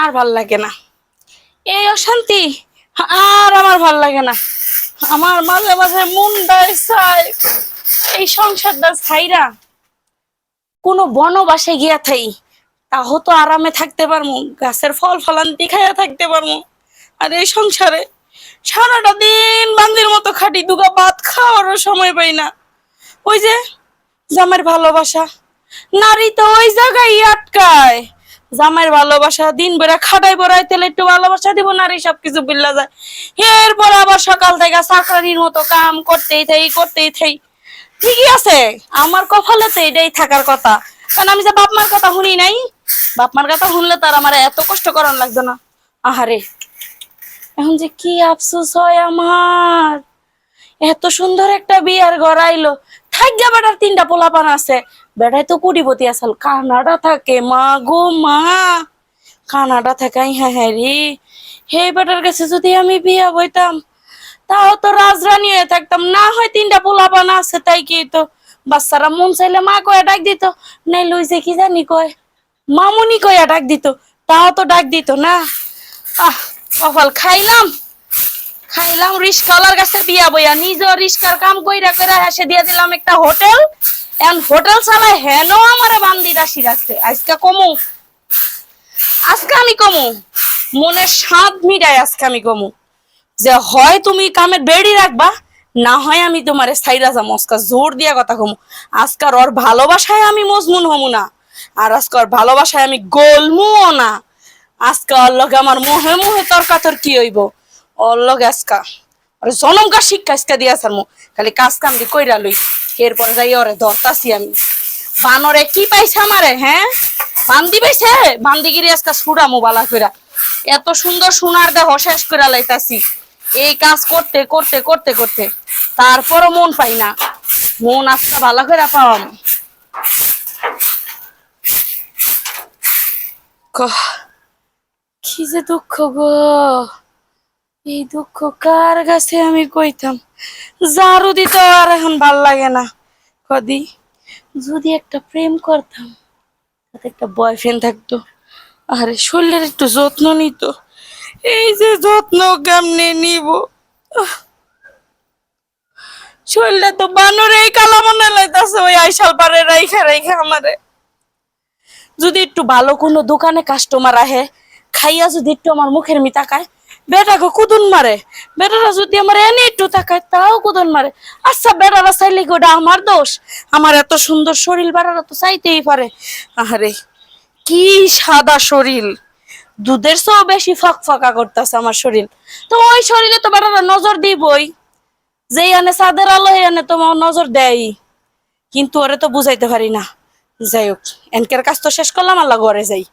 আর ভালো লাগে না। এই অশান্তি, আর আমার ভালো লাগে না। আমার মাঝে মাঝে মনটাই চায়, এই সংসারটা ছাইরা কোনো বনবাসে গিয়া থাই তাও তো আরামে থাকতে পারমু, গাছের ফল ফলান্তি খাইয়া থাকতে পারমু। আর এই সংসারে সারাটা দিন বান্দির মতো খাটি, দুগা ভাত খাওয়ারও সময় পাই না। ওই যে জামের ভালোবাসা, নারী তো ওই জায়গায় আটকায়। জামাইয়ের ভালোবাসা, দিন বেড়া খাটাই বড়াই তেলে একটু ভালোবাসা দিব, নারী সবকিছু বিল্লা যায়। এরপর আবার সকাল থেকে চাকরির মতো কাম করতেই থাই করতেই থাই। ঠিকই আছে, আমার কপালে তো এটাই থাকার কথা। কারণ আমি যে বাপমার কথা শুনি নাই বাপমার কথা শুনলে তার আমার এত কষ্ট করার লাগতো না। আহারে, এখন যে কি আফসোস হয় আমার। এত সুন্দর একটা বিয়ার ঘর থাকবে বেটার তিনটা পোলাপান আছে। বেটায় তো কুড়িপতি আসল কানাডা থাকে, মা গো মা। কানাডা থাকাই হ্যাঁ হ্যাঁ রে। হে বেটার কাছে যদি আমি বিয়া বইতাম তাও তো রাজরানী হয়ে থাকতাম। না হয় তিনটা পোলাপান আছে, তাই কি তো বাচ্চারা মন চাইলে মা কয়ে ডাক দিত, নাই লইছে কি জানি কয়। মামুনি কয়ে ডাক দিত, তাও তো ডাক দিত না। আহ, কপাল খাইলাম। খাইলাম রিস্কাওয়ালার কাছে বিয়া বইয়া। নিজ রিস্কার কাম কইরা কইরা হেসে দিয়ে দিলাম একটা হোটেল। এখন হোটেল চালায় হেন আমারে বান্দি রাশি রাখছে আজকে কমু। আজকে আমি কমু। মনে সাত মিটাই আজকে আমি কমু। যে হয় তুমি কামের বেড়ি রাখবা, না হয় আমি তোমারে সাইরা যাম। আজকা জোর দিয়া কথা কমু। আজকার ওর ভালোবাসায় আমি মজমুন হমু না। আর আজকার ভালোবাসায় আমি গোলমুও না। আজকা ওর লগে আমার মোহে মোহে তর্কাতর কি হইব। ওর লগে আজকা আর জনমকা শিক্ষা আজকা দিয়া সার মু খালি কাজ কাম দি কইরা লই। এরপরে যাই ওরে ধরতাছি আমি। বানরে কি পাইছে আমারে হ্যাঁ? বান্দি পাইছে? বান্দিগিরি আজকা সুড়ামু বালা কইরা। এত সুন্দর সোনার দেহ শেষ কইরা লাইতাছি। এই কাজ করতে করতে করতে করতে। তারপরও মন পাই না। মন আজকা ভালো করে পাওয়াম। কি যে দুঃখ গো। এই দুঃখ কার কাছে আমি কইতাম? জারু দিতে আর এখন ভালো লাগে না। কদি, যদি একটা প্রেম করতাম, তাতে একটা বয়ফ্রেন্ড থাকতো। আরে, শরীরের একটু যত্ন নিত। এই যে যত্ন কেমনে নিব? শরীরটা তো বানর, এই কালা মনে লাইতাছে ওই আইসাল পারে রাইখা রাইখা আমারে। যদি একটু ভালো কোনো দোকানে কাস্টমার আহে, খাইয়া যদি একটু আমার মুখের মি তাকায় বেটাকে কুদুন মারে। বেটারা যদি আমার এনে একটু তাকায়, তাও কুদুন মারে। আচ্ছা বেটারা চাইলে কি ওটা আমার দোষ? আমার এত সুন্দর শরীর বেটারা তো চাইতেই পারে। আরে কি সাদা শরীর। দুধের চেয়েও বেশি ফাঁক ফাঁকা করতেছে আমার শরীর। তো ওই শরীরে তো বেটারা নজর দিবই। যেই আনে চাঁদের আলো আনে তোমার নজর দেয় কিন্তু ওরে তো বুঝাইতে পারি না। যাই হোক, এনকের কাজ তো শেষ করলাম, আল্লাহ ঘরে যাই।